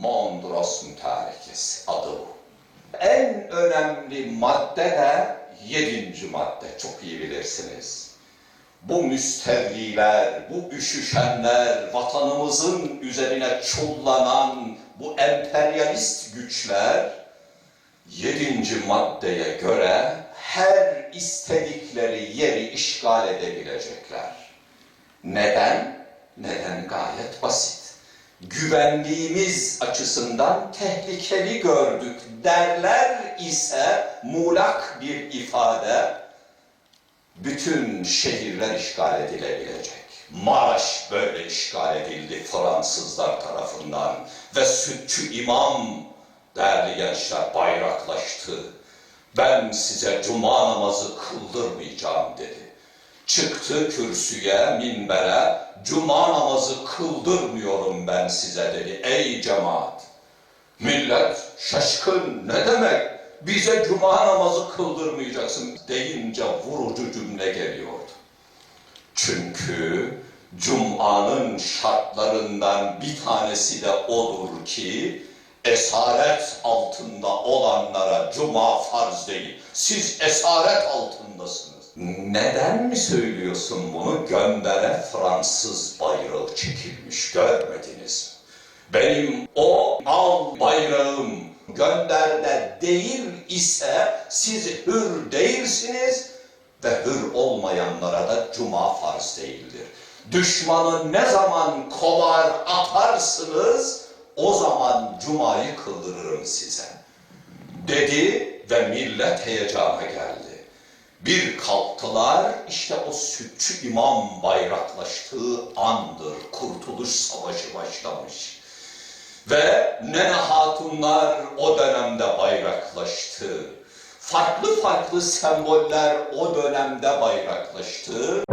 Mondros mütarekesi adı bu. En önemli madde de yedinci madde. Çok iyi bilirsiniz. Bu müstevliler, bu üşüşenler, vatanımızın üzerine çullanan bu emperyalist güçler yedinci maddeye göre her istedikleri yeri işgal edebilecekler. Neden? Neden gayet basit. Güvenliğimiz açısından tehlikeli gördük derler ise muğlak bir ifade bütün şehirler işgal edilebilecek. Maraş böyle işgal edildi Fransızlar tarafından ve Sütçü İmam değerli gençler bayraklaştı. Ben size cuma namazı kıldırmayacağım dedi. Çıktı kürsüye, minbere, cuma namazı kıldırmıyorum ben size dedi. Ey cemaat! Millet şaşkın ne demek? Bize cuma namazı kıldırmayacaksın deyince vurucu cümle geliyordu. Çünkü Cuma'nın şartlarından bir tanesi de odur ki esaret altında olanlara Cuma farz değil. Siz esaret altındasınız. Neden mi söylüyorsun bunu? Göndere Fransız bayrağı çekilmiş görmediniz? Benim o al bayrağım gönderde değil ise siz hür değilsiniz ve hür olmayanlara da cuma farz değildir. Düşmanı ne zaman kovar atarsınız o zaman cumayı kıldırırım size. Dedi ve millet heyecana geldi. Bir kalktılar işte o sütçü imam bayraklaştığı andır. Kurtuluş savaşı başlamış. Ve Nene Hatunlar o dönemde bayraklaştı. Farklı farklı semboller o dönemde bayraklaştı.